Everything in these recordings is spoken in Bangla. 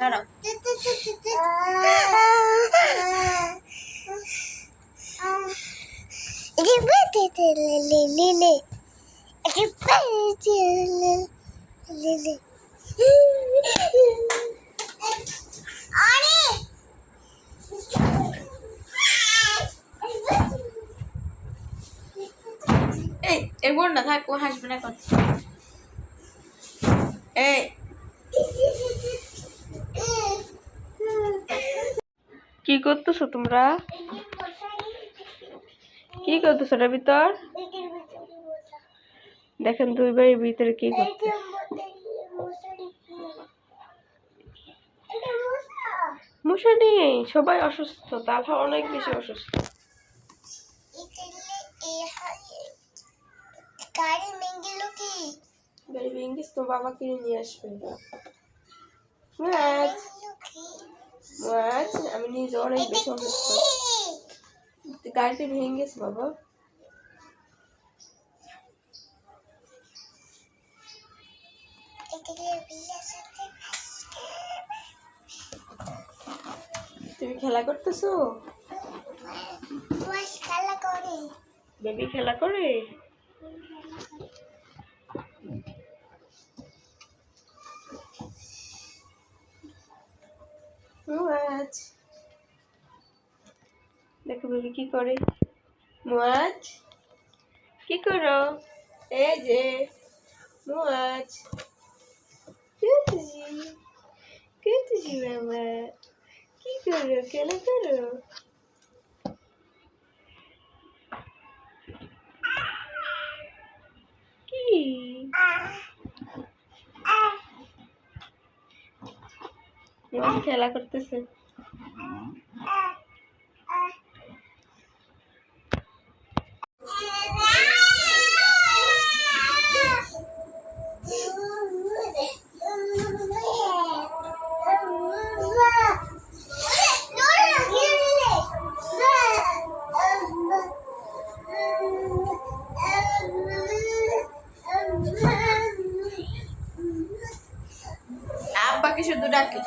দাঁড়াও। এই এই বোন না থাক ও হাসবে না এখন। এই কি করতেছো তোমরা? কি করতেছো এটার ভিতর? দেখেন দুই ভাইয়ের ভিতরে কি করতে মশা নেই সবাই অসুস্থ তালহা অনেক বেশি অসুস্থ। তো বাবা কিনে নিয়ে আসবে। মাছ নিজে অনেক বেশি অসুস্থ গাড়িটা ভেঙে গেছে বাবা। তুমি খেলা করতেছো? খেলা করে। বেবি খেলা করে? মাছ দেখো বেবি কি করে? মাছ কি করো? এই যে মাছ কেটেছি। কেটেছি বাবা কি করো? খেলা করো? কি? খেলা করতেছে। আব্বাকে শুধু ডাকে।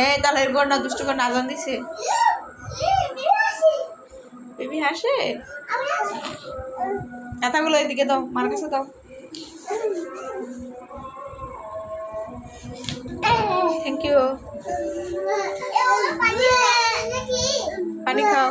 এ, তাহলে এর না দুষ্ট করে নাজান দিছে। বেবি হাসে? কথাগুলো এদিকে দাও, মার কাছে দাও। থ্যাংক ইউ পানি খাও।